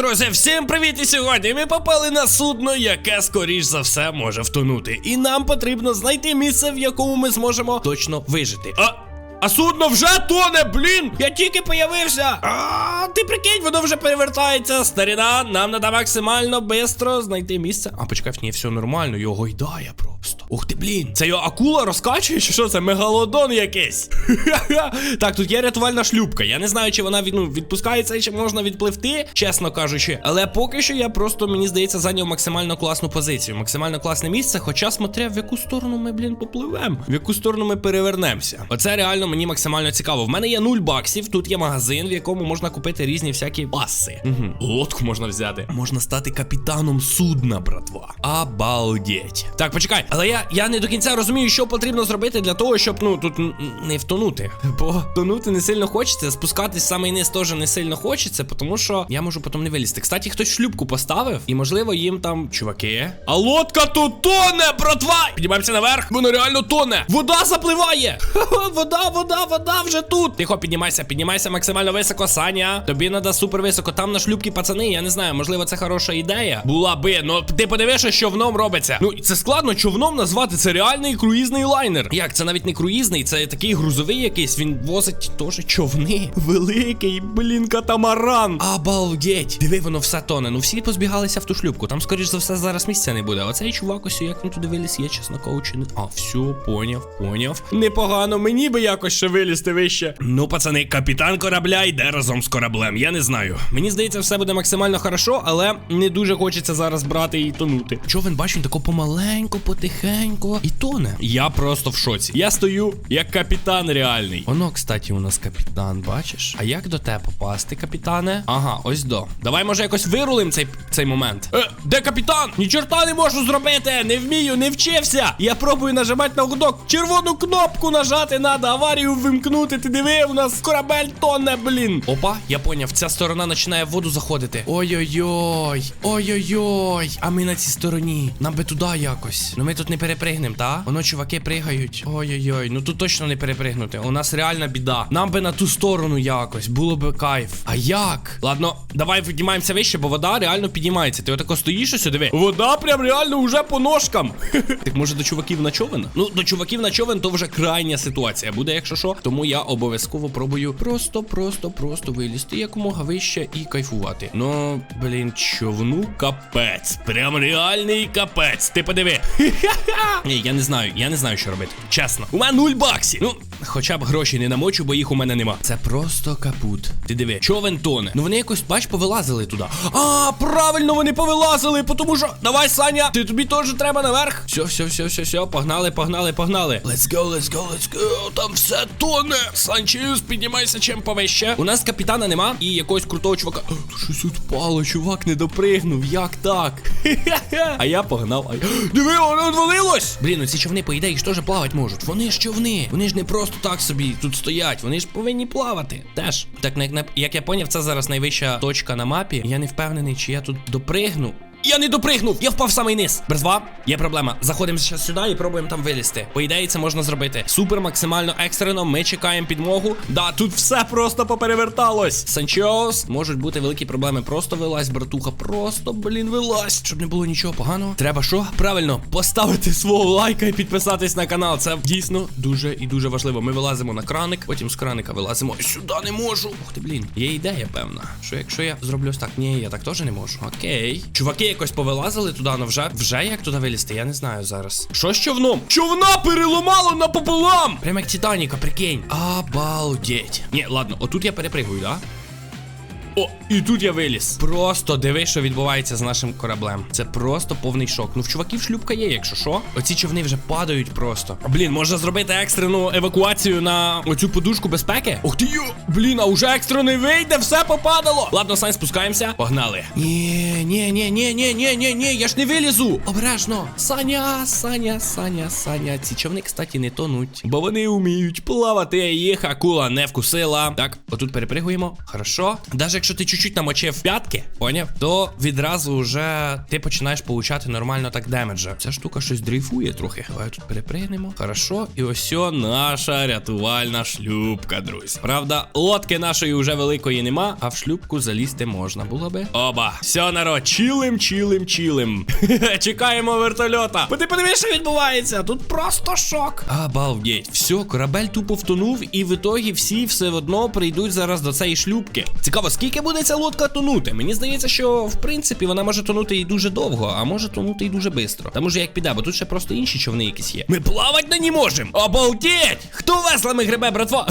Друзі, всім привіт! І сьогодні ми попали на судно, яке скоріш за все може втонути. І нам потрібно знайти місце, в якому ми зможемо точно вижити. А. А судно вже тоне, блін! Я тільки появився. А, ти прикинь, воно вже перевертається. Старіна, нам треба максимально швидко знайти місце. А почекай, ні, все нормально, його гойдає просто. Ух ти, блін. Це його акула розкачує, чи що це мегалодон якийсь? так, тут є рятувальна шлюпка. Я не знаю, чи вона ну, відпускається, чи можна відпливти, чесно кажучи. Але поки що я просто, мені здається, зайняв максимально класну позицію, максимально класне місце. Хоча смотря в яку сторону ми, блін, попливемо, в яку сторону ми перевернемося. Оце реально мені максимально цікаво. В мене є 0 баксів. Тут є магазин, в якому можна купити різні всякі паси. Угу. Лодку можна взяти. Можна стати капітаном судна, братва. Обалдеть. Так, почекай, але я, я не до кінця розумію, що потрібно зробити для того, щоб ну тут не втонути. Бо тонути не сильно хочеться, спускатись в самий низ теж не сильно хочеться, тому що я можу потім не вилізти. Кстати, хтось шлюпку поставив, і можливо їм там чуваки. А лодка тут тоне, братва! Піднімаємося наверх, воно реально тоне. Вода запливає. Ха-ха, вода, вода, вода вже тут. Тихо, піднімайся, піднімайся максимально високо, Саня. Тобі треба супер високо. Там на шлюпки пацани, я не знаю, можливо, це хороша ідея. Була би, ну ти подивишся, що човном робиться. Ну це складно човном назвати. Це реальний круїзний лайнер. Як це навіть не круїзний, це такий грузовий якийсь. Він возить теж човни. Великий, блін, катамаран. Обалдеть. Диви, воно все тоне. Ну всі позбігалися в ту шлюпку. Там, скоріш за все, зараз місця не буде. Оцей чувак ось як він туди виліз, я чесно кажучи. А, все, поняв, поняв. Непогано, мені би якось ще вилізти вище. Ну, пацани, капітан корабля йде разом з кораблем. Я не знаю. Мені здається, все буде максимально хорошо, але не дуже хочеться зараз брати і тонути. Човен, бачу, тако помаленько, потихенько і тоне. Я просто в шоці. Я стою як капітан реальний. Воно, кстати, у нас капітан, бачиш? А як до тебе попасти, капітане? Ага, ось до. Давай, може, якось вирулим цей, цей момент. Е, де капітан? Ні чорта не можу зробити. Не вмію, не вчився. Я пробую нажимати на гудок. Червону кнопку нажати надо, аварію вимкнути. Ти диви, у нас корабель тоне, блін. Опа, я поняв, ця сторона починає в воду заходити. Ой-ой-ой, ой-ой-ой. А ми на цій стороні. Нам би туди якось. Ну ми тут не перепригнемо, та? Воно чуваки пригають. Ой-ой-ой, ну тут точно не перепригнути. У нас реальна біда. Нам би на ту сторону якось. Було би кайф. А як? Ладно, давай піднімаємося вище, бо вода реально піднімається. Ти отако стоїш ось диви. Вода прям реально уже по ножкам. так може до чуваків на човен? Ну, до чуваків на човен то вже крайня ситуація буде, якщо що. Тому я обов'язково пробую просто, просто, просто вилізти якомога вище і кайфувати. Ну, блін, човну капець. Прям реальний капець. Ти подиви. Ні, я не знаю, я не знаю, що робити. Чесно. У мене нуль баксів. Ну, хоча б гроші не намочу, бо їх у мене нема. Це просто капут. Ти диви, човен тоне. Ну вони якось, бач, повилазили туди. А, правильно, вони повилазили, тому що. Давай, Саня, ти тобі теж треба наверх. Все, все, все, все, все. Погнали, погнали, погнали. Let's go, let's go, let's go. Там все тоне. Санчіус, піднімайся чим повище. У нас капітана нема і якогось крутого чувака. Щось впало, чувак не допригнув. Як так? А я погнав. Диви, воно відвалилось! Блін, ну ці човни, по ідеї, ж теж плавати можуть. Вони ж човни. Вони ж не просто так собі тут стоять. Вони ж повинні плавати. Теж. Так, як, як я поняв, це зараз найвища точка на мапі. Я не впевнений, чи я тут допригну. Я не допригнув! Я впав самий низ. Берзва, є проблема. Заходимо зараз сюди і пробуємо там вилізти. По ідеї, це можна зробити. Супер, максимально екстрено. Ми чекаємо підмогу. Да, тут все просто попереверталось. Санчос, можуть бути великі проблеми. Просто вилазь, братуха. Просто, блін, вилазь. Щоб не було нічого поганого. Треба що? Правильно, поставити свого лайка і підписатись на канал. Це дійсно дуже і дуже важливо. Ми вилазимо на краник, потім з краника вилазимо. Сюди не можу. Ух ти, блін. Є ідея, певна. Що якщо я зроблю ось так? Ні, я так теж не можу. Окей. Чуваки якось повилазили туди, але вже вже як туди вилізти, я не знаю зараз. Що з човном? Човна переламало напополам! Прямо як Титаніка, прикинь. Обалдеть. Ні, ладно, отут я перепригую, да? О, і тут я виліз. Просто диви, що відбувається з нашим кораблем. Це просто повний шок. Ну в чуваків шлюпка є, якщо що. Оці човни вже падають просто. Блін, можна зробити екстрену евакуацію на оцю подушку безпеки. Ух ти йо! Блін, а уже екстро не вийде, все попадало. Ладно, Сань, спускаємося. Погнали. Ні, ні, ні, ні, ні, ні, ні, ні, я ж не вилізу. Обережно. Саня, Саня, Саня, Саня. Ці човни, кстати, не тонуть. Бо вони вміють плавати. Їх акула не вкусила. Так, отут перепригуємо. Хорошо. Даже якщо якщо ти чуть-чуть намочив п'ятки, поняв, то відразу вже ти починаєш получати нормально так демеджа. Ця штука щось дрейфує трохи. Давай тут перепригнемо. Хорошо. І ось наша рятувальна шлюпка, друзі. Правда, лодки нашої вже великої нема, а в шлюпку залізти можна було би. Оба. Все, народ, чилим, чилим, чилим. Чекаємо вертольота. Ти подивись, що відбувається. Тут просто шок. Обалдеть. Все, корабель тупо втонув, і в ітогі всі все одно прийдуть зараз до цієї шлюпки. Цікаво, скільки буде ця лодка тонути? Мені здається, що в принципі вона може тонути і дуже довго, а може тонути і дуже швидко. Та може як піде, бо тут ще просто інші човни якісь є. Ми плавати на ній можемо. Обалдеть! Хто веслами гребе, братва?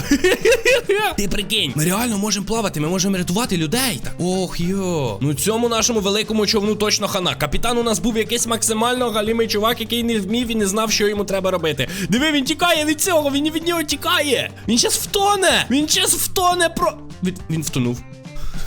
Ти прикинь, ми реально можемо плавати, ми можемо рятувати людей. Так. Ох йо. Ну цьому нашому великому човну точно хана. Капітан у нас був якийсь максимально галімий чувак, який не вмів і не знав, що йому треба робити. Диви, він тікає від цього, він від нього тікає. Він щас втоне. Він щас втоне про. Він, він втонув.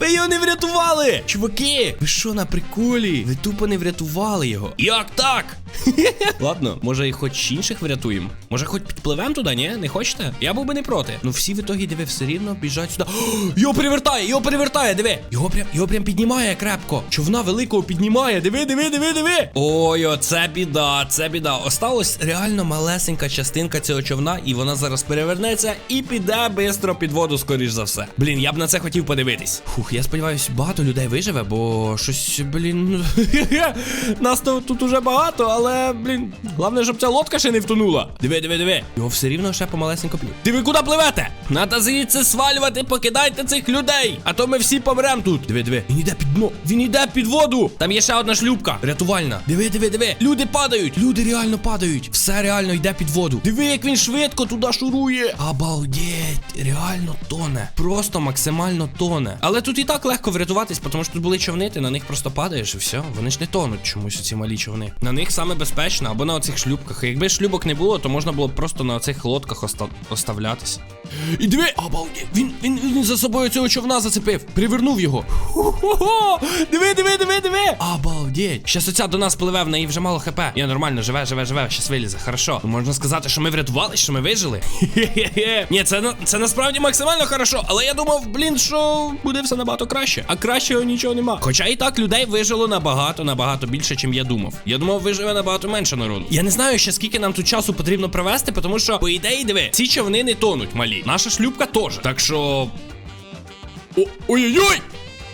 Ви його не врятували! Чуваки, ви що на приколі? Ви тупо не врятували його. Як так? Ладно, може і хоч інших врятуємо. Може, хоч підпливемо туди, ні? Не хочете? Я був би не проти. Ну всі в ітогі диви все рівно біжать сюди. О, його перевертає, його перевертає, диви. Його прям, його прям піднімає крепко. Човна великого піднімає. Диви, диви, диви, диви. Ой, оце біда, це біда. Осталось реально малесенька частинка цього човна, і вона зараз перевернеться і піде бистро під воду, скоріш за все. Блін, я б на це хотів подивитись. Фух, я сподіваюся, багато людей виживе, бо щось, блін. Нас тут уже багато, але, блін, головне, щоб ця лодка ще не втонула. Диви, диви, диви. Його все рівно ще помалесенько п'ють. Диви, куди пливете? Надо звідси свалювати, покидайте цих людей. А то ми всі помрем тут. Диви, диви. Він йде під дно. Він йде під воду. Там є ще одна шлюпка. Рятувальна. Диви, диви, диви. Люди падають. Люди реально падають. Все реально йде під воду. Диви, як він швидко туди шурує. Обалдеть. Реально тоне. Просто максимально тоне. Але тут і так легко врятуватись, тому що тут були човни, ти на них просто падаєш і все. Вони ж не тонуть чомусь ці малі човни. На них саме безпечно або на оцих шлюпках. І якби шлюбок не було, то можна було б просто на оцих лодках оста... оставлятися. І диви, обалдеть, він, він, він за собою цього човна зацепив, привернув його. Хо-хо-хо! Диви, диви, диви, диви! Обалдеть. Щас оця до нас пливе, в неї вже мало хп. Ні, нормально, живе, живе, живе, щас вилізе. Хорошо. Можна сказати, що ми врятували, що ми вижили. Ні, це, це насправді максимально хорошо, але я думав, блін, що буде все набагато краще. А кращого нічого нема. Хоча і так людей вижило набагато, набагато більше, чим я думав. Я думав, виживе набагато менше народу. Я не знаю ще скільки нам тут часу потрібно провести, тому що, по ідеї, диви, ці човни не тонуть малі. Наша шлюпка теж. Так що. Ой-ой-ой!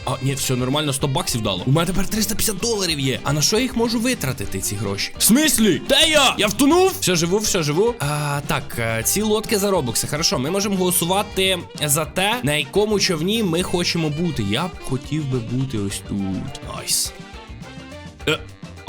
А, ні, все нормально, 100 баксів дало. У мене тепер 350 доларів є. А на що я їх можу витратити, ці гроші? В смислі? Де я? Я втонув? Все живу, все живу. А, так, е, ці лодки за робокси. Хорошо, ми можемо голосувати за те, на якому човні ми хочемо бути. Я б хотів би бути ось тут. Найс. Е,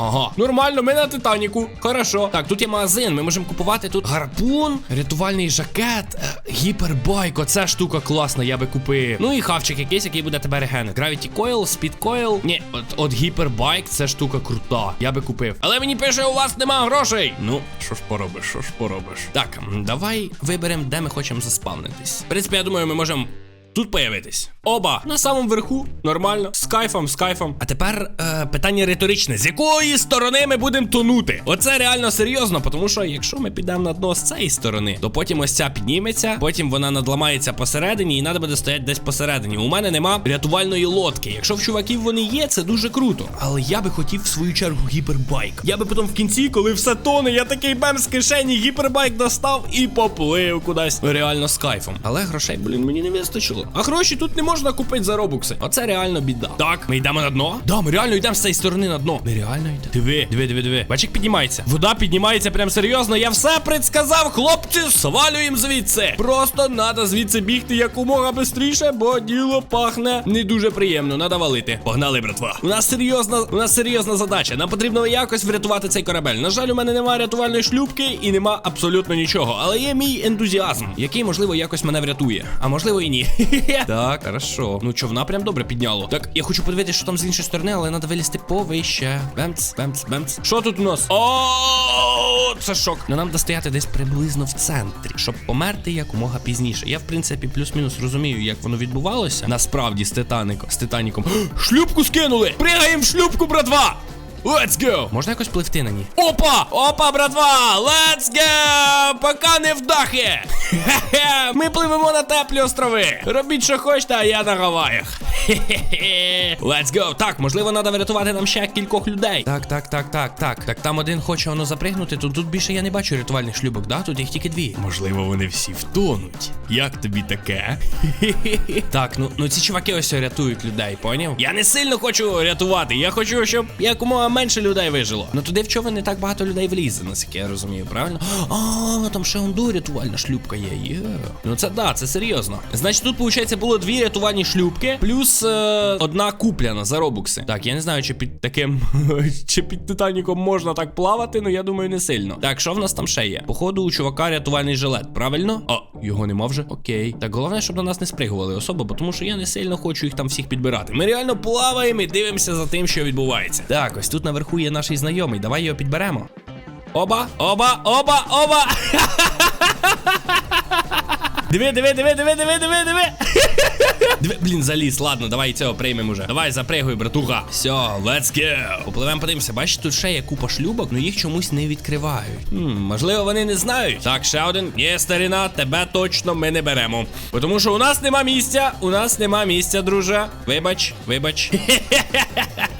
Ага, нормально, ми на Титаніку. Хорошо. Так, тут є магазин. Ми можемо купувати тут гарпун, рятувальний жакет, е, гіпербайк. Оця штука класна, я би купив. Ну і хавчик якийсь, який буде тебе регенити. Gravity Coil, Coil. Ні, от, от гіпербайк, це штука крута. Я би купив. Але мені пише, у вас нема грошей. Ну, що ж поробиш, що ж поробиш. Так, давай виберемо, де ми хочемо заспавнитись. В принципі, я думаю, ми можемо. Тут появитись. Оба на самому верху. Нормально. З кайфом, з кайфом. А тепер е, питання риторичне: з якої сторони ми будемо тонути? Оце реально серйозно, тому що якщо ми підемо на дно з цієї сторони, то потім ось ця підніметься, потім вона надламається посередині, і треба буде стояти десь посередині. У мене нема рятувальної лодки. Якщо в чуваків вони є, це дуже круто. Але я би хотів в свою чергу гіпербайк. Я би потім в кінці, коли все тоне, я такий бем з кишені, гіпербайк достав і поплив кудись. Реально з кайфом. Але грошей, блін, мені не вистачило. А гроші тут не можна купити за робукси. Оце реально біда. Так, ми йдемо на дно. Да, ми реально йдемо з цієї сторони на дно. Ми реально йдемо. Диви, диви, диви, диви. Бачик піднімається. Вода піднімається прям серйозно. Я все предсказав, хлопці, свалюємо звідси. Просто треба звідси бігти якомога швидше, бо діло пахне не дуже приємно. Надо валити. Погнали, братва. У нас серйозна, у нас серйозна задача. Нам потрібно якось врятувати цей корабель. На жаль, у мене немає рятувальної шлюпки і нема абсолютно нічого. Але є мій ентузіазм, який, можливо, якось мене врятує. А можливо і ні. Так, хорошо. Ну човна прям добре підняло. Так, я хочу подивитися, що там з іншої сторони, але треба вилізти повище. Бемц, бемц, бемц. Що тут у нас? О, це шок. Ну нам достояти десь приблизно в центрі, щоб померти якомога пізніше. Я, в принципі, плюс-мінус розумію, як воно відбувалося. Насправді з Титаником. З Титаніком. Шлюпку скинули! Пригаємо в шлюпку, братва! Let's go! Можна якось пливти на ній? Опа! Опа, братва! Let's go! Пока не вдахи! Хе-хе! Ми пливемо на теплі острови. Робіть, що хочете, а я на Гаваях. Хе-хе-хе! Let's go! Так, можливо, треба врятувати нам ще кількох людей. Так, так, так, так, так. Так там один хоче воно запригнути, то тут більше я не бачу рятувальних шлюбок, да? Тут їх тільки дві. Можливо, вони всі втонуть. Як тобі таке? так, ну, ну ці чуваки ось рятують людей, поняв? Я не сильно хочу рятувати. Я хочу, щоб якомога менше людей вижило. Ну туди в човен не так багато людей влізе, наскільки я розумію, правильно? А, там ще онду рятувальна шлюбка є. Є. Ну це да, це серйозно. Значить, тут, виходить, було дві рятувальні шлюбки, плюс е, одна купляна за робукси. Так, я не знаю, чи під таким чи під Титаніком можна так плавати, ну я думаю, не сильно. Так, що в нас там ще є? Походу, у чувака рятувальний жилет, правильно? О, його нема вже. Окей. Так, головне, щоб на нас не спригували особо, бо тому що я не сильно хочу їх там всіх підбирати. Ми реально плаваємо і дивимося за тим, що відбувається. Так, ось тут наверху є наш знайомий. Давай його підберемо. Оба, оба, оба, оба. Диви, диви, диви, диви, диви, диви, диви. Диви, блін, заліз. Ладно, давай цього приймемо уже. Давай, запригуй, братуха. Все, let's go. Попливемо, подивимося. Бачиш, тут ще є купа шлюбок, але їх чомусь не відкривають. Хм, можливо, вони не знають. Так, ще один. Є старина, тебе точно ми не беремо. Тому що у нас нема місця. У нас нема місця, друже. Вибач, вибач.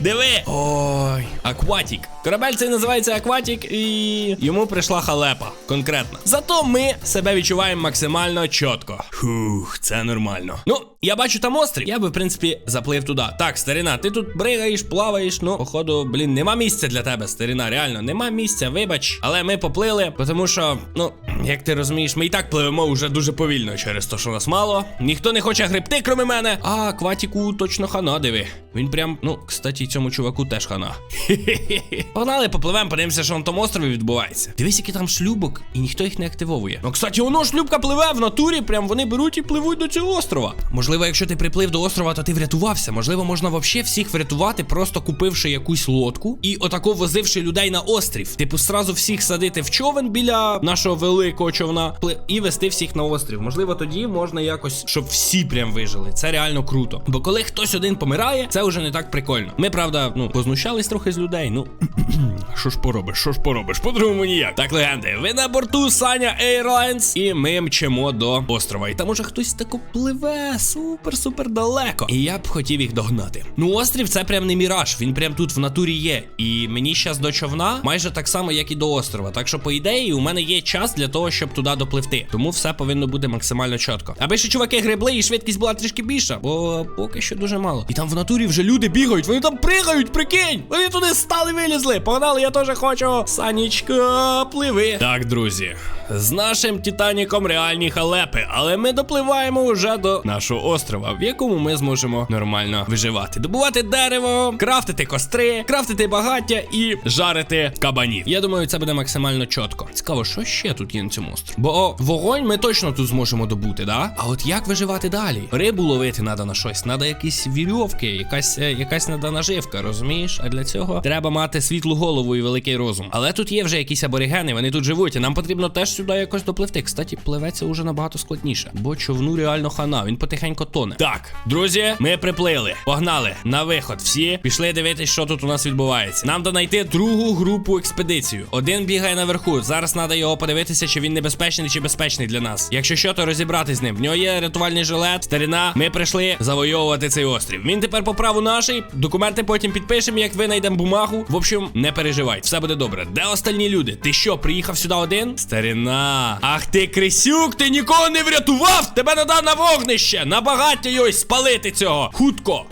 Диви! Ой, акватік. Корабель цей називається Акватік, і йому прийшла халепа. Конкретно. Зато ми себе відчуваємо максимально чітко. Фух, це нормально. Ну, я бачу там острів. Я би, в принципі, заплив туди. Так, старина, ти тут бригаєш, плаваєш. Ну, походу, блін, нема місця для тебе, старина. Реально, нема місця, вибач. Але ми поплили, тому що, ну, як ти розумієш, ми і так пливемо вже дуже повільно через те, що нас мало. Ніхто не хоче гребти, кроме мене. А акватіку точно хана, диви. Він прям, ну, кстати, цьому чуваку теж хана. Погнали, попливемо, подивимося, що на тому острові відбувається. Дивись, який там шлюбок, і ніхто їх не активовує. Ну, кстати, воно шлюбка пливе в натурі, прям вони беруть і пливуть до цього острова. Можливо, якщо ти приплив до острова, то ти врятувався. Можливо, можна вообще всіх врятувати, просто купивши якусь лодку і отако возивши людей на острів. Типу, сразу всіх садити в човен біля нашого великого човна і вести всіх на острів. Можливо, тоді можна якось, щоб всі прям вижили. Це реально круто. Бо коли хтось один помирає, це вже не так прикольно. Ми, правда, ну, познущались трохи з людей. Ну що ж поробиш, що ж поробиш? По-другому ніяк. Так, легенди, ви на борту Саня Airlines, і ми мчимо до острова. І там уже хтось тако пливе супер-супер далеко. І я б хотів їх догнати. Ну, острів це прям не міраж, він прям тут в натурі є. І мені щас до човна майже так само, як і до острова. Так що, по ідеї, у мене є час для того, щоб туди допливти. Тому все повинно бути максимально чітко. Аби ще чуваки гребли, і швидкість була трішки більша, бо поки що дуже мало. І там в натурі вже люди бігають, вони там пригають, прикинь! Вони туди стали вилізли. Погнали, я теж хочу. Санічка, пливи. Так, друзі, з нашим Титаніком реальні халепи, але ми допливаємо вже до нашого острова, в якому ми зможемо нормально виживати. Добувати дерево, крафтити костри, крафтити багаття і жарити кабанів. Я думаю, це буде максимально чітко. Цікаво, що ще тут є на цьому острові? Бо вогонь ми точно тут зможемо добути, да? А от як виживати далі? Рибу ловити треба на щось, треба якісь вірьовки, якась е, якась надана наживка, розумієш? А для цього треба мати світлу голову і великий розум. Але тут є вже якісь аборигени, вони тут живуть, і нам потрібно теж сюди якось допливти. Кстати, пливеться уже набагато складніше, бо човну реально хана, він потихенько тоне. Так, друзі, ми приплили. Погнали на виход. Всі пішли дивитись, що тут у нас відбувається. Нам треба знайти другу групу експедицію. Один бігає наверху. Зараз треба його подивитися, чи він небезпечний чи безпечний для нас. Якщо що, то розібрати з ним. В нього є рятувальний жилет, старина. Ми прийшли завойовувати цей острів. Він тепер по праву нашій. Документи потім підпишемо, як ви знайдемо бумагу. В общем, не переживай, все буде добре. Де остальні люди? Ти що, приїхав сюди один? Старина. Ах ти крисюк, ти нікого не врятував! Тебе надав на вогнище! На багаття його спалити цього! Хутко!